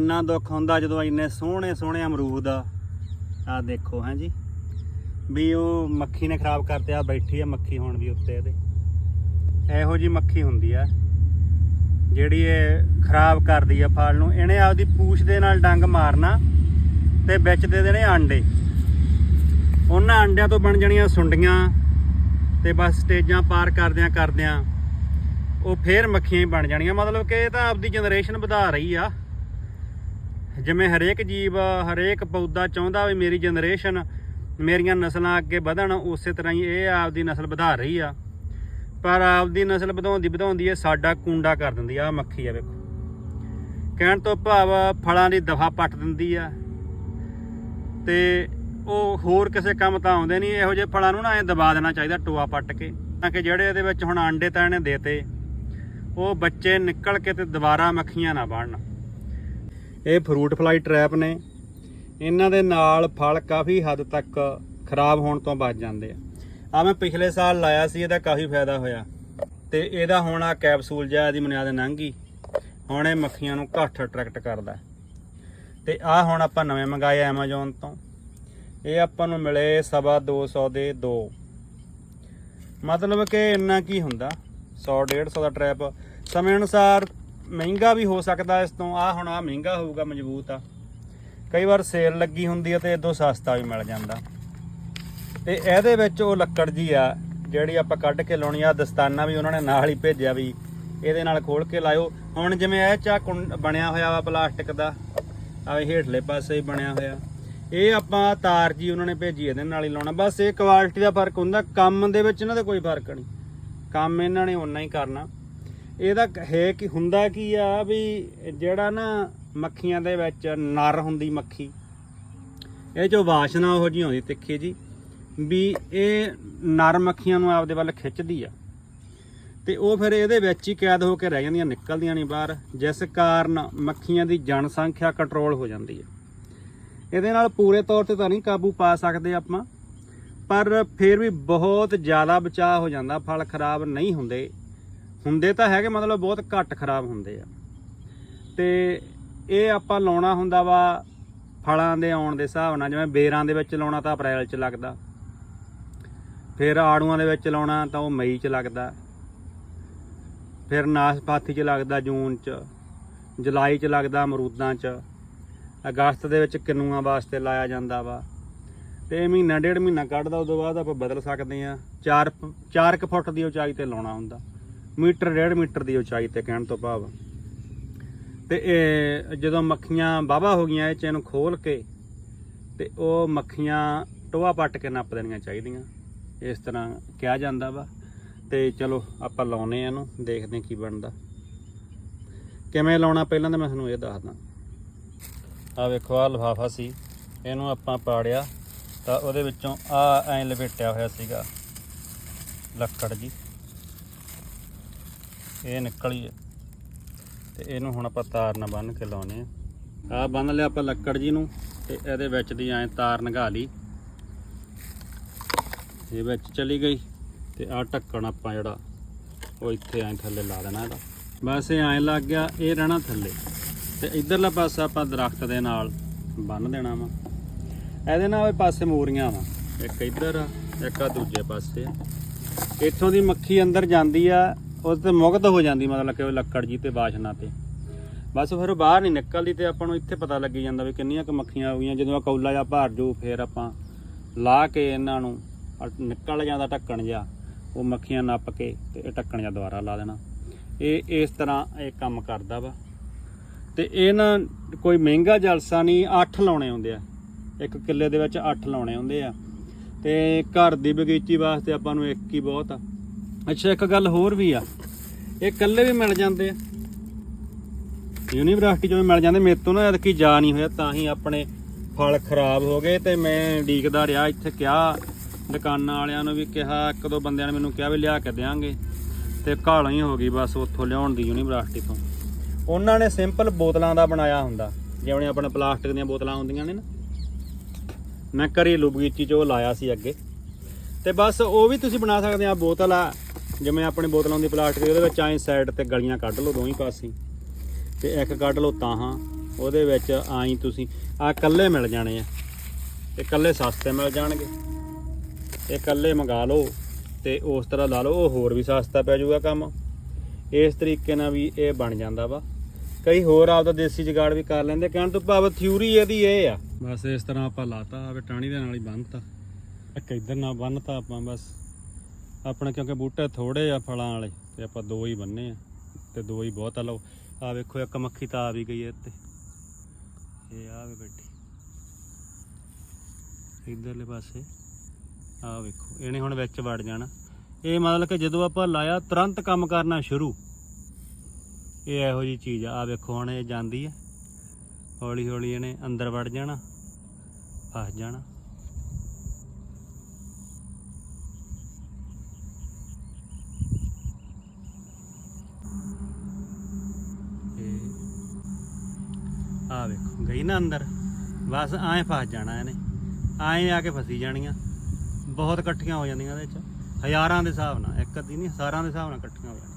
ਇੰਨਾ ਦੁੱਖ ਹੁੰਦਾ ਜਦੋਂ ਇੰਨੇ ਸੋਹਣੇ ਸੋਹਣੇ ਅਮਰੂਦ ਆ ਆ ਦੇਖੋ, ਹਾਂ ਜੀ। ਵੀ ਉਹ ਮੱਖੀ ਨੇ ਖਰਾਬ ਕਰਤੇ ਆ ਬੈਠੀ ਆ ਮੱਖੀ ਹੋਣ ਵੀ ਉੱਤੇ ਇਹਦੇ। ਇਹੋ ਜੀ ਮੱਖੀ ਹੁੰਦੀ ਆ, ਜਿਹੜੀ ਇਹ ਖਰਾਬ ਕਰਦੀ ਆ ਫਲ ਨੂੰ। ਇਹਨੇ ਆਪਦੀ ਪੂਛ ਦੇ ਨਾਲ ਡੰਗ ਮਾਰਨਾ ਤੇ ਵਿੱਚ ਦੇ ਦੇਣੇ ਆਂਡੇ। ਉਹਨਾਂ ਆਂਡਿਆਂ ਤੋਂ ਬਣ ਜਾਣੀਆਂ ਸੁੰਡੀਆਂ ਤੇ ਬਸ ਸਟੇਜਾਂ ਪਾਰ ਕਰਦਿਆਂ ਕਰਦਿਆਂ ਉਹ ਫੇਰ ਮੱਖੀਆਂ ਹੀ ਬਣ ਜਾਣੀਆਂ। ਮਤਲਬ ਕਿ ਇਹ ਤਾਂ ਆਪਦੀ ਜਨਰੇਸ਼ਨ ਵਧਾ ਰਹੀ ਆ। ਜਿਵੇਂ ਹਰੇਕ ਜੀਵ, ਹਰੇਕ ਪੌਦਾ ਚਾਹੁੰਦਾ ਵੀ ਮੇਰੀ ਜਨਰੇਸ਼ਨ ਮੇਰੀਆਂ ਨਸਲਾਂ ਅੱਗੇ ਵਧਣ, ਉਸੇ ਤਰ੍ਹਾਂ ਹੀ ਇਹ ਆਪਦੀ ਨਸਲ ਵਧਾ ਰਹੀ ਆ। ਪਰ ਆਪਦੀ ਨਸਲ ਵਧਾਉਂਦੀ ਵਧਾਉਂਦੀ ਇਹ ਸਾਡਾ ਕੁੰਡਾ ਕਰ ਦਿੰਦੀ ਆ ਮੱਖੀ ਆ ਵੇਖੋ। ਕਹਿਣ ਤੋਂ ਭਾਵ ਫਲਾਂ ਦੀ ਦਫਾ ਪੱਟ ਦਿੰਦੀ ਆ। ਤੇ ਉਹ ਹੋਰ ਕਿਸੇ ਕੰਮ ਤਾਂ ਆਉਂਦੇ ਨਹੀਂ, ਇਹੋ ਜਿਹੇ ਫਲਾਂ ਨੂੰ ਨਾ ਐ ਦਬਾ ਦੇਣਾ ਚਾਹੀਦਾ ਟੋਆ ਪੱਟ ਕੇ, ਤਾਂ ਕਿ ਜਿਹੜੇ ਇਹਦੇ ਵਿੱਚ ਹੁਣ ਆਂਡੇ ਤਾਂ ਇਹਨੇ ਦੇਤੇ, ਉਹ ਬੱਚੇ ਨਿਕਲ ਕੇ ਤੇ ਦੁਬਾਰਾ ਮੱਖੀਆਂ ਨਾ ਬਣਨ ਇਹ ਫਰੂਟ ਫਲਾਈ ਟ੍ਰੈਪ ਨੇ। ਇਹਨਾਂ ਦੇ ਨਾਲ ਫਲ ਕਾਫੀ ਹੱਦ ਤੱਕ ਖਰਾਬ ਹੋਣ ਤੋਂ ਬਚ ਜਾਂਦੇ ਆ। ਆ ਮੈਂ ਪਿਛਲੇ ਸਾਲ ਲਾਇਆ ਸੀ, ਇਹਦਾ ਕਾਫੀ ਫਾਇਦਾ ਹੋਇਆ। ਤੇ ਇਹਦਾ ਹੁਣ ਆ ਕੈਪਸੂਲ ਜਿਹਾ ਇਹਦੀ ਬੁਨਿਆਦ ਲੰਘੀ ਹੁਣ ਇਹ ਮੱਖੀਆਂ ਨੂੰ ਘੱਟ ਅਟਰੈਕਟ ਕਰਦਾ। ਤੇ ਆ ਹੁਣ ਆਪਾਂ ਨਵੇਂ ਮੰਗਾਏ Amazon ਤੋਂ। ਇਹ ਆਪਾਂ ਨੂੰ ਮਿਲੇ ਸਵਾ 200 ਦੇ ਦੋ। ਮਤਲਬ ਕਿ ਇੰਨਾ ਕੀ ਹੁੰਦਾ। 100 150 ਦਾ ਟ੍ਰੈਪ ਸਮੇਂ ਅਨੁਸਾਰ ਮਹਿੰਗਾ ਵੀ ਹੋ ਸਕਦਾ ਇਸ ਤੋਂ। ਆ ਹੁਣ ਆ ਮਹਿੰਗਾ ਹੋਊਗਾ, ਮਜ਼ਬੂਤ ਆ। ਕਈ ਵਾਰ ਸੇਲ ਲੱਗੀ ਹੁੰਦੀ ਹੈ ਤੇ ਇਦੋਂ ਸਸਤਾ ਵੀ ਮਿਲ ਜਾਂਦਾ। ਤੇ ਇਹਦੇ ਵਿੱਚ ਉਹ ਲੱਕੜ ਜੀ ਆ, ਜਿਹੜੀ ਆਪਾਂ ਕੱਢ ਕੇ ਲਾਉਣੀ ਆ ਦਸਤਾਨਾ ਵੀ ਉਹਨਾਂ ਨੇ ਨਾਲ ਹੀ ਭੇਜਿਆ ਵੀ, ਇਹਦੇ ਨਾਲ ਖੋਲ ਕੇ ਲਾਇਓ। ਹੁਣ ਜਿਵੇਂ ਇਹ ਚਾ ਬਣਿਆ ਹੋਇਆ ਵਾ ਪਲਾਸਟਿਕ ਦਾ ਆਵੇ ਹੇਠਲੇ ਪਾਸੇ ਹੀ ਬਣਿਆ ਹੋਇਆ। ਇਹ ਆਪਾਂ ਤਾਰ ਜੀ ਉਹਨਾਂ ਨੇ ਭੇਜੀ, ਇਹਦੇ ਨਾਲ ਹੀ ਲਾਉਣਾ। ਬਸ ਇਹ ਕੁਆਲਿਟੀ ਦਾ ਫ਼ਰਕ ਹੁੰਦਾ, ਕੰਮ ਦੇ ਵਿੱਚ ਇਹਨਾਂ ਦਾ ਕੋਈ ਫ਼ਰਕ ਨਹੀਂ। ਕੰਮ ਇਹਨਾਂ ਨੇ ਓਨਾ ਹੀ ਕਰਨਾ। ਇਹਦਾ ਹੈ ਕਿ ਹੁੰਦਾ ਕੀ ਆ ਵੀ ਜਿਹੜਾ ਨਾ ਮੱਖੀਆਂ ਦੇ ਵਿੱਚ ਨਰ ਹੁੰਦੀ ਮੱਖੀ, ਇਹ ਜੋ ਵਾਸ਼ਨਾ ਉਹ ਜੀ ਆਉਂਦੀ ਤਿੱਖੀ ਜੀ ਵੀ ਇਹ ਨਰ ਮੱਖੀਆਂ ਨੂੰ ਆਪਦੇ ਵੱਲ ਖਿੱਚਦੀ ਆ। ਤੇ ਉਹ ਫਿਰ ਇਹਦੇ ਵਿੱਚ ਹੀ ਕੈਦ ਹੋ ਕੇ ਰਹਿ ਜਾਂਦੀਆਂ, ਨਿਕਲਦੀਆਂ ਨਹੀਂ ਬਾਹਰ, ਜਿਸ ਕਾਰਨ ਮੱਖੀਆਂ ਦੀ ਜਨਸੰਖਿਆ ਕੰਟਰੋਲ ਹੋ ਜਾਂਦੀ ਹੈ ਇਹਦੇ ਨਾਲ ਪੂਰੇ ਤੌਰ ਤੇ ਤਾਂ ਨਹੀਂ ਕਾਬੂ ਪਾ ਸਕਦੇ ਆਪਾਂ, ਪਰ ਫਿਰ ਵੀ ਬਹੁਤ ਜ਼ਿਆਦਾ ਬਚਾਅ ਹੋ ਜਾਂਦਾ, ਫਲ ਖਰਾਬ ਨਹੀਂ ਹੁੰਦੇ। ਹੁੰਦੇ ਤਾਂ ਹੈਗੇ, ਮਤਲਬ ਬਹੁਤ ਘੱਟ ਖਰਾਬ ਹੁੰਦੇ ਆ। ਤੇ ਇਹ ਆਪਾਂ ਲਾਉਣਾ ਹੁੰਦਾ ਵਾ ਫਲਾਂ ਦੇ ਆਉਣ ਦੇ ਹਿਸਾਬ ਨਾਲ, ਜਿਵੇਂ ਬੇਰਾਂ ਦੇ ਵਿੱਚ ਲਾਉਣਾ ਤਾਂ ਅਪ੍ਰੈਲ 'ਚ ਲੱਗਦਾ। ਫਿਰ ਆੜੂਆਂ ਦੇ ਵਿੱਚ ਲਾਉਣਾ ਤਾਂ ਉਹ ਮਈ 'ਚ ਲੱਗਦਾ। ਫਿਰ ਨਾਸ਼ਪਾਤੀ 'ਚ ਲੱਗਦਾ ਜੂਨ 'ਚ, ਜੁਲਾਈ 'ਚ ਲੱਗਦਾ ਅਮਰੂਦਾਂ 'ਚ, ਅਗਸਤ ਦੇ ਵਿੱਚ ਕਿੰਨੂਆਂ ਵਾਸਤੇ ਲਾਇਆ ਜਾਂਦਾ ਵਾ। ਤੇ ਇਹ ਮਹੀਨਾ, ਡੇਢ ਮਹੀਨਾ ਕੱਢਦਾ, ਉਦੋਂ ਬਾਅਦ ਆਪਾਂ ਬਦਲ ਸਕਦੇ ਆ 4 4 ਫੁੱਟ ਦੀ ਉਚਾਈ ਤੇ ਲਾਉਣਾ ਹੁੰਦਾ। ਮੀਟਰ, ਡੇਢ ਮੀਟਰ ਦੀ ਉਚਾਈ ਤੇ ਕਹਿਣ ਤੋਂ ਭਾਵ। ਤੇ ਇਹ ਜਦੋਂ ਮੱਖੀਆਂ ਵਾਹਵਾ ਹੋ ਗਈਆਂ, ਇਹ ਚ ਇਹਨੂੰ ਖੋਲ ਕੇ ਤੇ ਉਹ ਮੱਖੀਆਂ ਟੋਆ ਪੱਟ ਕੇ ਨੱਪ ਦੇਣੀਆਂ ਚਾਹੀਦੀਆਂ। ਇਸ ਤਰ੍ਹਾਂ ਕਿਹਾ ਜਾਂਦਾ ਵਾ। ਤੇ ਚਲੋ, ਆਪਾਂ ਲਾਉਨੇ ਆ ਇਹਨੂੰ, ਦੇਖਦੇ ਹਾਂ ਕੀ ਬਣਦਾ। ਕਿਵੇਂ ਲਾਉਣਾ ਪਹਿਲਾਂ ਤਾਂ ਮੈਂ ਤੁਹਾਨੂੰ ਇਹ ਦੱਸਦਾ। ਆ ਵੇਖੋ ਆ ਲਿਫਾਫਾ ਸੀ। ਇਹਨੂੰ ਆਪਾਂ ਪਾੜਿਆ ਤਾਂ ਉਹਦੇ ਵਿੱਚੋਂ ਆ ਐਂ ਲਪੇਟਿਆ ਹੋਇਆ ਸੀਗਾ। ਲੱਕੜ ਜੀ। ਇਹ ਨਿਕਲੀ ਹੈ ਤੇ ਇਹਨੂੰ ਹੁਣ ਆਪਾਂ ਤਾਰ ਨਾਲ ਬੰਨ ਕੇ ਲਾਉਨੇ ਆ। ਆ ਬੰਨ ਲਿਆ ਆਪਾਂ ਲੱਕੜ ਜੀ ਨੂੰ, ਤੇ ਇਹਦੇ ਵਿੱਚ ਦੀ ਐਂ ਤਾਰ ਨਗਾ ਲਈ। ਇਹ ਵਿੱਚ ਚਲੀ ਗਈ, ਤੇ ਆ ਢੱਕਣ ਆਪਾਂ ਜਿਹੜਾ, ਉਹ ਇੱਥੇ ਐਂ ਥੱਲੇ ਲਾ ਦੇਣਾ ਇਹਦਾ। ਬਸ ਇਹ ਐਂ ਲੱਗ ਗਿਆ, ਇਹ ਰਹਿਣਾ ਥੱਲੇ। ਤੇ ਇਧਰਲਾ ਪਾਸਾ ਆਪਾਂ ਦਰਖਤ ਦੇ ਨਾਲ ਬੰਨ ਦੇਣਾ ਵਾ। ਇਹਦੇ ਨਾਲ ਇਹ ਪਾਸੇ ਮੋਰੀਆਂ ਵਾ। ਇੱਕ ਇੱਧਰ ਆ, ਇੱਕ ਆ ਦੂਜੇ ਪਾਸੇ ਆ। ਇੱਥੋਂ ਦੀ ਮੱਖੀ ਅੰਦਰ ਜਾਂਦੀ ਆ ਉਸ ਤੇ ਮੁਕਤ ਹੋ ਜਾਂਦੀ ਮਤਲਬ ਕਿ ਉਹ ਲੱਕੜ ਜੀ ਤੇ ਵਾਸ਼ਨਾ ਤੇ। ਬਸ ਫਿਰ ਉਹ ਬਾਹਰ ਨਹੀਂ ਨਿਕਲਦੀ ਤੇ ਆਪਾਂ ਨੂੰ ਇੱਥੇ ਪਤਾ ਲੱਗੀ ਜਾਂਦਾ ਵੀ ਕਿੰਨੀਆਂ ਕੁ ਮੱਖੀਆਂ ਆ ਗਈਆਂ ਜਦੋਂ ਆ ਕੌਲਾ ਜਾਂ ਭਰ ਜੂ, ਫਿਰ ਆਪਾਂ ਲਾ ਕੇ ਇਹਨਾਂ ਨੂੰ ਆ ਨਿਕਲ ਜਾਂਦਾ ਢੱਕਣ ਜਿਹਾ, ਉਹ ਮੱਖੀਆਂ ਨੱਪ ਕੇ ਤੇ ਇਹ ਢੱਕਣ ਜਿਹਾ ਦੁਬਾਰਾ ਲਾ ਦੇਣਾ। ਇਹ ਇਸ ਤਰ੍ਹਾਂ ਇਹ ਕੰਮ ਕਰਦਾ ਵਾ। ਤੇ ਇਹ ਨਾ ਕੋਈ ਮਹਿੰਗਾ ਜਲਸਾ ਨਹੀਂ 8 ਲਾਉਣੇ ਹੁੰਦੇ ਆ। ਇੱਕ ਕਿੱਲੇ ਦੇ ਵਿੱਚ 8 ਲਾਉਣੇ ਹੁੰਦੇ ਆ। ਤੇ ਘਰ ਦੀ ਬਗੀਚੀ ਵਾਸਤੇ ਆਪਾਂ ਨੂੰ ਇੱਕ ਹੀ ਬਹੁਤ ਆ। ਅੱਛਾ, ਇੱਕ ਗੱਲ ਹੋਰ ਵੀ ਆ। ਇਹ ਇਕੱਲੇ ਵੀ ਮਿਲ ਜਾਂਦੇ ਆ। ਯੂਨੀਵਰਸਿਟੀ ਚੋਂ ਵੀ ਮਿਲ ਜਾਂਦੇ, ਮੇਰੇ ਤੋਂ ਨਾ ਐਤਕੀ ਜਾ ਨਹੀਂ ਹੋਇਆ, ਤਾਂ ਹੀ ਆਪਣੇ ਫਲ ਖਰਾਬ ਹੋ ਗਏ ਤੇ ਮੈਂ ਡੀਕਦਾ ਰਿਹਾ। ਇੱਥੇ ਕਿਹਾ ਦੁਕਾਨਾਂ ਵਾਲਿਆਂ ਨੂੰ ਵੀ ਕਿਹਾ, ਇੱਕ ਦੋ ਬੰਦਿਆਂ ਨੇ ਮੈਨੂੰ ਕਿਹਾ ਵੀ ਲਿਆ ਕੇ ਦੇਾਂਗੇ ਤੇ ਘਾਲਾਂ ਹੀ ਹੋ ਗਈ ਬਸ ਉੱਥੋਂ ਲਿਆਉਣ ਦੀ ਯੂਨੀਵਰਸਿਟੀ ਤੋਂ। ਉਹਨਾਂ ਨੇ ਸਿੰਪਲ ਬੋਤਲਾਂ ਦਾ ਬਣਾਇਆ ਹੁੰਦਾ। ਜਿਵੇਂ ਆਪਣੇ ਪਲਾਸਟਿਕ ਦੀਆਂ ਬੋਤਲਾਂ ਹੁੰਦੀਆਂ ਨੇ ਨਾ। ਮੈਂ ਘਰੇਲੂ ਬਗੀਚੀ 'ਚ ਲਾਇਆ ਸੀ ਅੱਗੇ। ਤੇ ਬਸ ਉਹ ਵੀ ਤੁਸੀਂ ਬਣਾ ਸਕਦੇ ਆ, ਬੋਤਲ ਆ। ਜਿਵੇਂ ਆਪਣੀ ਬੋਤਲਾਂ ਦੀ ਪਲਾਸਟਿਕ ਉਹਦੇ ਵਿੱਚ ਐਂ ਸਾਈਡ ਤੇ ਗਲੀਆਂ ਕੱਢ ਲਓ ਦੋਵੇਂ ਪਾਸੇ। ਤੇ ਇੱਕ ਕੱਢ ਲਓ ਤਾਹਾਂ, ਉਹਦੇ ਵਿੱਚ ਆਈ ਤੁਸੀਂ ਆ ਕੱਲੇ ਮਿਲ ਜਾਣੇ ਆ। ਇਹ ਕੱਲੇ ਸਸਤੇ ਮਿਲ ਜਾਣਗੇ। ਇਹ ਕੱਲੇ ਮੰਗਾ ਲਓ ਤੇ ਉਸ ਤਰ੍ਹਾਂ ਲਾ ਲਓ, ਉਹ ਹੋਰ ਵੀ ਸਸਤਾ ਪੈ ਜਾਊਗਾ ਕੰਮ। ਇਸ ਤਰੀਕੇ ਨਾਲ ਵੀ ਇਹ ਬਣ ਜਾਂਦਾ ਵਾ। ਕਈ ਹੋਰ ਆਪਦਾ ਦੇਸੀ ਜੁਗਾੜ ਵੀ ਕਰ ਲੈਂਦੇ, ਕਹਿਣ ਤੋਂ ਭਾਵ ਥਿਊਰੀ ਇਹਦੀ ਇਹ ਆ। ਬਸ ਇਸ ਤਰ੍ਹਾਂ ਆਪਾਂ ਲਾਤਾ ਆਵੇ ਟਾਣੀ ਦੇ ਨਾਲ ਹੀ ਬੰਨਤਾ। ਇੱਕ ਇਧਰ ਨਾਲ ਬੰਨਤਾ ਆਪਾਂ, ਬਸ। ਆਪਣਾ ਕਿਉਂਕਿ ਬੂਟੇ ਥੋੜੇ ਆ ਫਲਾਂ ਵਾਲੇ, ਤੇ ਆਪਾਂ ਦੋ ਹੀ ਬੰਨੇ ਆ, ਤੇ ਦੋ ਹੀ ਬਹੁਤ ਆ। ਲਓ, ਆ ਵੇਖੋ, ਇੱਕ ਮੱਖੀ ਤਾਂ ਆ ਵੀ ਗਈ ਹੈ ਇੱਥੇ। ਇਹ ਆ ਵੇ ਬੈਠੀ। ਇਧਰਲੇ ਪਾਸੇ, ਆ ਵੇਖੋ, ਇਹਨੇ ਹੁਣ ਵਿੱਚ ਵੜ ਜਾਣਾ। ਇਹ ਮਤਲਬ ਕਿ ਜਦੋਂ ਆਪਾਂ ਲਾਇਆ, ਤੁਰੰਤ ਕੰਮ ਕਰਨਾ ਸ਼ੁਰੂ। ਇਹ ਇਹੋ ਜੀ ਚੀਜ਼ ਆ। ਆ ਵੇਖੋ, ਹੁਣ ਇਹ ਜਾਂਦੀ ਹੈ ਹੌਲੀ ਹੌਲੀ ਇਹਨੇ ਅੰਦਰ ਵੜ ਜਾਣਾ, ਫਸ ਜਾਣਾ। ਆ ਵੇਖੋ, ਗਈ ਨਾ ਅੰਦਰ, ਬਸ ਐਂ ਫਸ ਜਾਣਾ ਇਹਨੇ। ਐਂ ਆ ਕੇ ਫਸੀ ਜਾਣੀਆਂ। ਬਹੁਤ ਇਕੱਠੀਆਂ ਹੋ ਜਾਂਦੀਆਂ ਇਹਦੇ ਚ। ਹਜ਼ਾਰਾਂ ਦੇ ਹਿਸਾਬ ਨਾਲ, ਇੱਕ ਅੱਧੀ ਨਹੀਂ, ਹਜ਼ਾਰਾਂ ਦੇ ਹਿਸਾਬ ਨਾਲ ਇਕੱਠੀਆਂ ਹੋ ਜਾਂਦੀਆਂ।